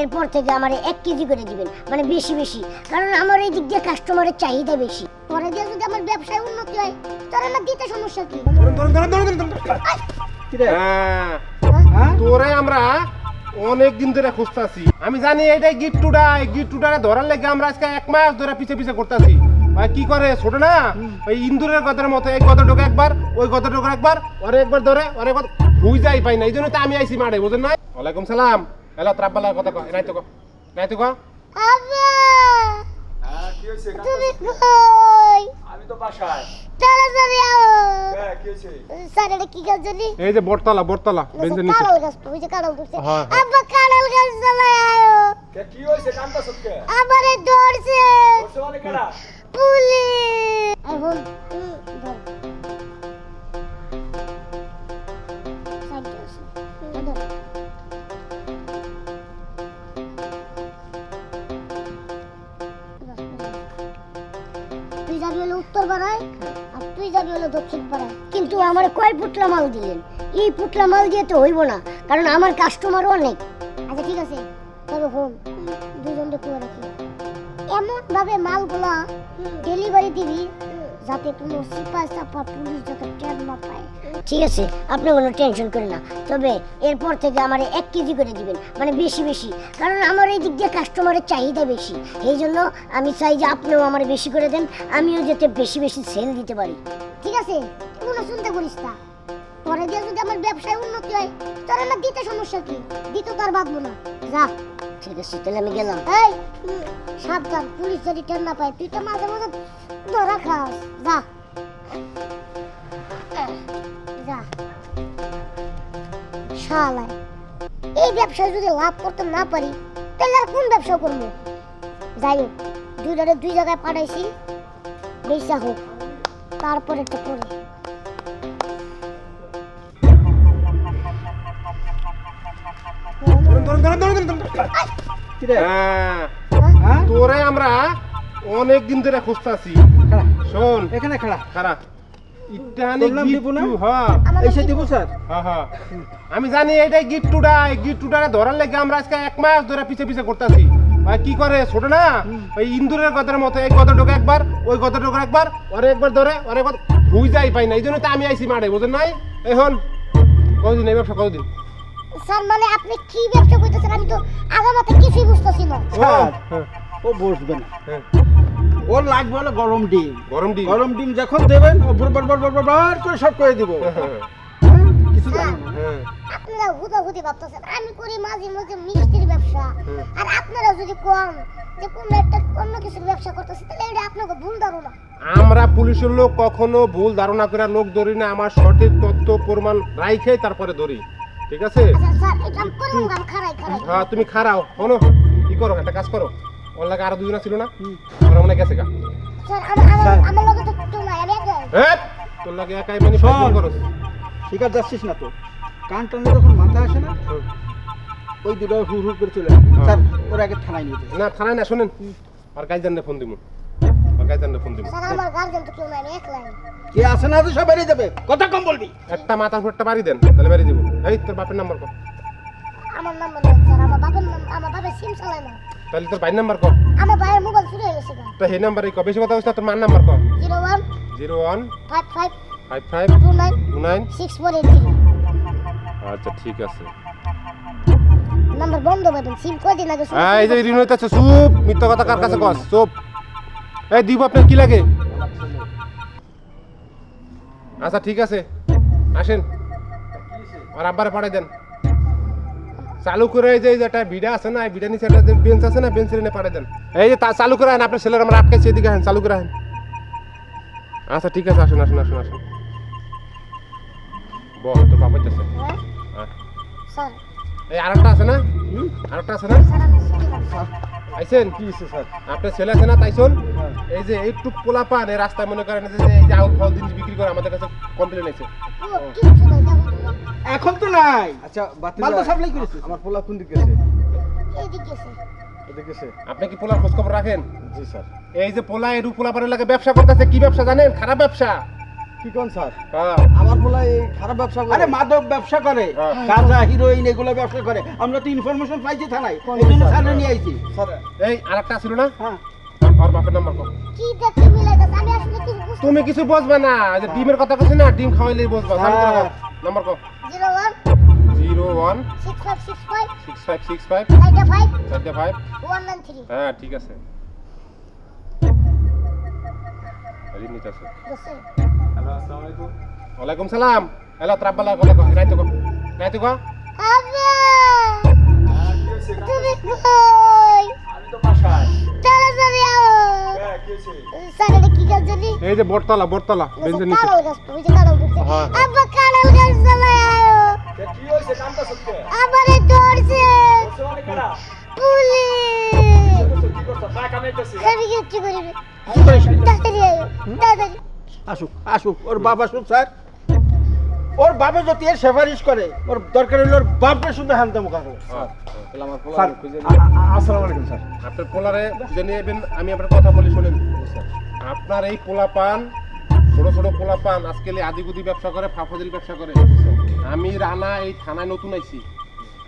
এরপর থেকে আমার এক কেজি করে দিবেন মানে বেশি বেশি। কারণ আমার এই দিক দিয়ে কাস্টমারের চাহিদা বেশি। পরে দিয়ে যদি আমার ব্যবসায় উন্নতি হয় তাহলে আমার দিতে সমস্যা কি? হ্যাঁ। হ্যাঁ? তোরে আমরা অনেক দিন ধরে খুঁজতাছি। আমি জানি এটাই গিফট টুডা এই গিফট ধরার লেগে আমরা আজকে এক মাস ধরে পিছে পিছে করতেছি ভাই কি করে? ছোট না? ওই ইন্দুরের গদের মতো এই গদ ঢোকে একবার ওই গদ ঢোকে একবার ওরে একবার ধরে ওরে একবার হুই যাই পাই না এই জন্য তো আমি আইছি মাঠে বুঝেন না ওয়ালাইকুম সালাম। হ্যালো ত্রাব্বালার কথা কয়। নাই তো নাই তো হ্যাঁ তো বাসায়। তাড়াতাড়ি আও। হ্যাঁ কি হয়েছে? স্যার এটা কি গাছ জানি? এই যে বটতলা বটতলা বেঞ্চের নিচে। কাঁড়াল গাছ ওই যে কাঁড়াল ধরছে। আব্বা কাঁড়াল গাছ চালায় আয়ো। কি হয়েছে? কান্দা সবকে আমারে ধরছে। বসে মানে কেডা পুলিশ। এখন পাড়ায় আর তুই যাবি হলো দক্ষিণ পাড়ায়। কিন্তু আমার কয় পুটলা মাল দিলেন? এই পুটলা মাল দিয়ে তো হইব না কারণ আমার কাস্টমারও অনেক। আচ্ছা ঠিক আছে তবে হোম দুজনকে করে রাখি। এমন ভাবে মালগুলা ডেলিভারি দিবি যাতে কোনো সিপাই সাপা পুলিশ যাতে টের না পায়। ঠিক আছে আপনি কোনো টেনশন করেন না। তবে এরপর থেকে আমার এক কেজি করে দিবেন মানে বেশি বেশি। কারণ আমার এই দিক দিয়ে কাস্টমারের চাহিদা বেশি। এই জন্য আমি চাই যে আপনিও আমার বেশি করে দেন আমিও যাতে বেশি বেশি সেল দিতে পারি। ঠিক আছে কোনো চিন্তা করিস না। পরে দিয়ে যদি আমার ব্যবসায় উন্নতি হয় তাহলে আমার দিতে সমস্যা কি? দিতে তো আর বাঁধবো না। যা। ঠিক আছে তাহলে আমি গেলাম। এই সাবধান পুলিশ যদি টের না পায় তুই তো মাঝে মাঝে ধরা খাস। যা। যা। শালায়। এই ব্যবসায় যদি লাভ করতে না পারি তাহলে আর কোন ব্যবসা করব? যাই হোক দুইটারে দুই জায়গায় পাঠাইছি বেচা হোক। তারপরে একটা করে। তোরে আমরা অনেক দিন ধরে খুঁজতাছি। শোন। এখানে খাড়া? টু হ্যাঁ। হ্যাঁ, হ্যাঁ। আমি জানি টুডা। এই গিফট ধরার লেগে আমরা আজকে এক মাস ধরে পিছে পিছে করতেছি ভাই কি করে? ছোট না? ওই ইন্দুরের গদের মতো এই গদ ঢোকে একবার ওই গদ ঢোকে একবার ওরে একবার ধরে ওরে একবার। হুই যাই পাই না। এই জন্য তো আমি আইছি মাঠে বুঝেন নাই? এখন কতদিন? এই ব্যবসা কতদিন? স্যার মানে আপনি কি ব্যবসা করতেছেন আমি তো আগামাতে কিছুই বুঝতেছি না। স্যার ও বসবে না। হ্যাঁ। ওর লাগবে হলো গরম ডিম। গরম ডিম? গরম ডিম যখন দেবেন ও বর বর বর বর বর বর করে সব করে দিব। হ্যাঁ, হ্যাঁ, কিছু হ্যাঁ। আপনারা হুদা হুদি ভাবতেছেন আমি করি মাঝে মাঝে মিষ্টির ব্যবসা। আর আপনারা যদি কম যে কোন একটা অন্য কিছুর ব্যবসা করতেছে তাহলে এটা আপনাকে ভুল ধারণা। আমরা পুলিশের লোক কখনো ভুল ধারণা করে লোক ধরি না আমার সঠিক তথ্য প্রমাণ রাইখে তারপরে ধরি। ঠিক আছে? আচ্ছা স্যার এটা আমি করব না, আমি খারাই খারাই হ্যাঁ তুমি খারাও শোনো কি করো? একটা কাজ করো। ওর লাগে আরও দুজনা ছিল না? ওরা মনে গেছে গা। স্যার আমার আমার স্যার। আমার লগে তো কেউ নাই আমি একাই তোর লাগে একাই মানে। ফাইজলামি করো শিকার যাচ্ছিস না তো। কান টানলে যখন মাথা আসে না ওই দুটো হুর হুর করে চলে হ্যাঁ। স্যার ওর আগে থানায় নিয়ে না থানায় না শোনেন। আর গাইজানরে ফোন দিমু ফোন দিমু। কে আসে না তো সব বেরিয়ে যাবে? কথা কম বলবি। একটা মাথার উপর একটা বাড়ি দেন তাহলে বাড়ি দিব এই তোর বাপের নাম্বার কর। আমার নাম্বার স্যার আমার বাবার নাম আমার বাবার সিম চালায় না। তাহলে তোর ভাইয়ের নাম্বার কর। আমার ভাইয়ের মোবাইল চুরি হয়ে গেছে তো সেই নাম্বারে ক বেশি কথা হচ্ছে তোর মার নাম্বার কর। Zero one zero one five five five five two nine two nine six four eight zero আচ্ছা ঠিক আছে। নাম্বার বন্ধ পাবেন সিম কয়দিন আগে এই যে হইতেছে চুপ মিথ্যা কথা কার কাছে কস চুপ। এই দিব আপনার কি লাগে? আচ্ছা ঠিক আছে। আসেন। আর আব্বারে পাঠাই দেন। চালু করে যে একটা বিড়া আছে না বিড়া নিচে একটা বেঞ্চ আছে না বেঞ্চের এনে পাঠাই দেন। এই যে তা- চালু করে আন আপনার ছেলের আমরা আটকাইছি এদিকে আহেন চালু করে আহেন। আচ্ছা ঠিক আছে আসুন আসুন আসুন আসুন। বল তোর বাবা যাচ্ছে হ্যাঁ? এই আরেকটা আছে না? আরেকটা আছে না? আইছেন? কি হয়েছে স্যার? আপনার ছেলে আছে না তাইছন হ্যাঁ। এই যে একটু পোলা পান এই রাস্তায় মনে করেন যে এই যে আউল ফাউল জিনিস বিক্রি করে আমাদের কাছে কমপ্লেন আছে। এখন তো নাই। আচ্ছা বাতি মাল তো সাপ্লাই করেছে। আমার পোলা কোন দিকে গেছে এইদিকে এদিকে আপনি কি পোলার খোঁজ খবর রাখেন? জি স্যার। এই যে পোলা এরু পোলা পানের লাগে ব্যবসা করতেছে কি ব্যবসা জানেন? খারাপ ব্যবসা। কি কোন স্যার? হ্যাঁ। আমার বলা এই খারাপ ব্যবসা করে। আরে মাদক ব্যবসা করে হ্যাঁ। গাঁজা হিরোইন এগুলো ব্যবসা করে। আমরা তো ইনফরমেশন পাইছি থানায় এই জন্য স্যার? স্যার নিয়ে আইছি। এই আরেকটা ছিল না? হ্যাঁ। তুমি কিছু বুঝবে না যে ডিমের কথা কইছি না ডিম খাওয়াইলেই বুঝবা। দাও। নাম্বার কো zero one. Zero one. Six five six five. Six five six five. Five চারটে ফাইভ ওয়ান নাইন থ্রি। হ্যাঁ ঠিক আছে। রিম নিতে আছে ওয়ালাইকুম সালাম। হ্যালো ত্রাব্বালা কথা কো রাইতো কো রাইতো কো আব্বা তুমি কই আমি তো বাসায় তাড়াতাড়ি আও হ্যাঁ কি কাজ জানি এই যে বটতলা বটতলা বেঞ্চের নিচে কাঁড়াল গাছ ওই যে ধরছে হ্যাঁ। আব্বা কাঁড়াল গাছ চালায় আয়ো কি হয়েছে কামটা সত্যি আমারে ধরছে পুলিশ আসুক আসুক ওর বাপ আসুক স্যার ওর বাপে যদি এর সেফারিশ করে ওর দরকার হলে ওর বাপকে শুধু হানতে মুখ আসো হ্যাঁ। তাহলে আমার স্যার পোলা খুঁজে আ- আ- আসসালামু আলাইকুম স্যার। আপনার পোলারে খুঁজে নিয়ে আমি আপনার কথা বলি শোনেন। আপনার এই পোলা পান ছোট ছোট পোলা পান আজকে আদিগুদি ব্যবসা করে ফাফাজিল ব্যবসা করে। আমি রানা এই থানায় নতুন আইছি।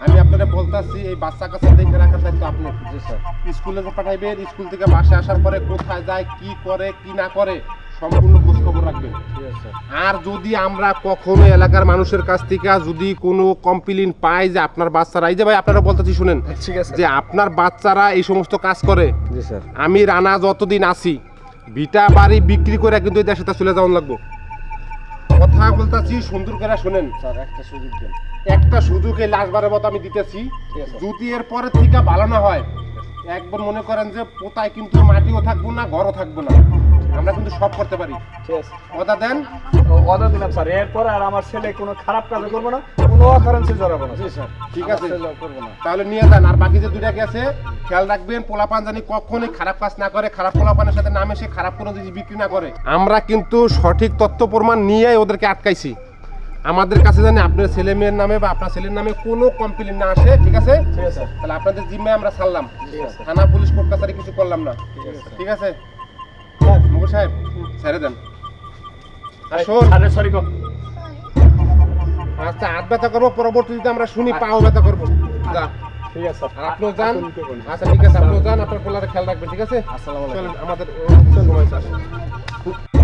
আমি আপনারা বলতাছি এই বাচ্চা কাচ্চা দেখে রাখার দায়িত্ব আপনি। স্কুলে যে পাঠাইবেন স্কুল থেকে বাসে আসার পরে কোথায় যায় কি করে কি না করে সম্পূর্ণ খোঁজ খবর রাখবেন। ঠিক আছে আর যদি আমরা কখনো এলাকার মানুষের কাছ থেকে যদি কোনো কমপ্লেন পাই যে আপনার বাচ্চারা এই যে ভাই আপনারা বলতেছি শুনেন ঠিক আছে। যে আপনার বাচ্চারা এই সমস্ত কাজ করে জি স্যার। আমি রানা যতদিন আছি ভিটা বাড়ি বিক্রি করে কিন্তু এই দেশে চলে যাওয়ান লাগবো। কথা বলতেছি সুন্দর করে শোনেন। স্যার একটা সুযোগ দেন। একটা সুযোগ লাস্টবারের মতো আমি দিতেছি ঠিক আছে। যদি এর পরের থেকে ভালো না হয় একবার মনে করেন যে পোতায় কিন্তু মাটিও থাকব না ঘরও থাকব না। আমরা কিন্তু সব করতে পারি। ঠিক আছে। দেন। অর্ডার দিলাম স্যার। এরপরে আর আমার ছেলে কোনো খারাপ কাজ করব না কোনো অকারেন্সে জড়াবো না। জি স্যার। ঠিক আছে। করব না। তাহলে নিয়ে যান। আর বাকি যে দুইটা গেছে খেয়াল রাখবেন পোলাপান জানি কখনই খারাপ কাজ না করে খারাপ পোলাপানের সাথে নাম এসে খারাপ কোনো জিনিস বিক্রি না করে। আমরা কিন্তু সঠিক তথ্য প্রমাণ নিয়ে ওদেরকে আটকাইছি। আমাদের কাছে জানি আপনার ছেলে মেয়ের নামে বা আপনার ছেলের নামে কোনো কমপ্লেন না আসে ঠিক আছে? তাহলে আপনাদের জিম্মায় আমরা ছাড়লাম। থানা পুলিশ কোর্ট কাছারি কিছু করলাম না। ঠিক আছে। মুকুল সাহেব ছেড়ে দেন। সরি আচ্ছা হাত ব্যথা করব পরবর্তীতে আমরা শুনি পাও ব্যথা করব। যা। ঠিক আছে। আর আপনিও যান। আপনি আচ্ছা ঠিক আছে আপনিও যান। আপনার পোলারে খেয়াল রাখবেন ঠিক আছে? আসসালামু আলাইকুম। আমাদের সময়।